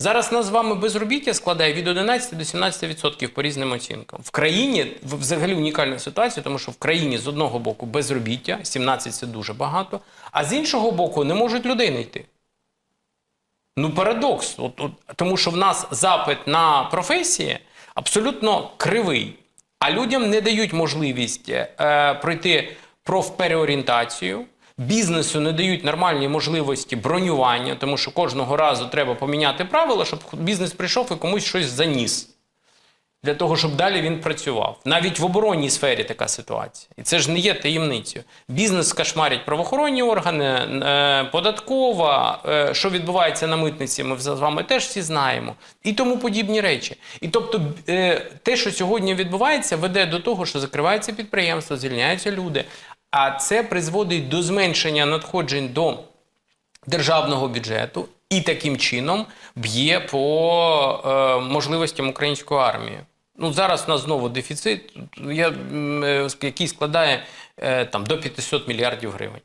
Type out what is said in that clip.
Зараз нас з вами безробіття складає від 11 до 17% по різним оцінкам. В країні взагалі унікальна ситуація, тому що в країні з одного боку безробіття, 17 це дуже багато, а з іншого боку не можуть людей знайти. Ну, парадокс. От, от, тому що в нас запит на професії абсолютно кривий, а людям не дають можливість е, пройти профпереорієнтацію. Бізнесу не дають нормальні можливості бронювання, тому що кожного разу треба поміняти правила, щоб бізнес прийшов і комусь щось заніс. Для того, щоб далі він працював. Навіть в оборонній сфері така ситуація. І це ж не є таємницею. Бізнес кашмарять правоохоронні органи, е, податкова, е, що відбувається на митниці, ми з вами теж всі знаємо. І тому подібні речі. І тобто, е, те, що сьогодні відбувається, веде до того, що закриваються підприємства, звільняються люди. А це призводить до зменшення надходжень до державного бюджету і таким чином б'є по е, можливостям української армії. Ну зараз у нас знову дефіцит, я, е, який складає е, там до 500 мільярдів гривень.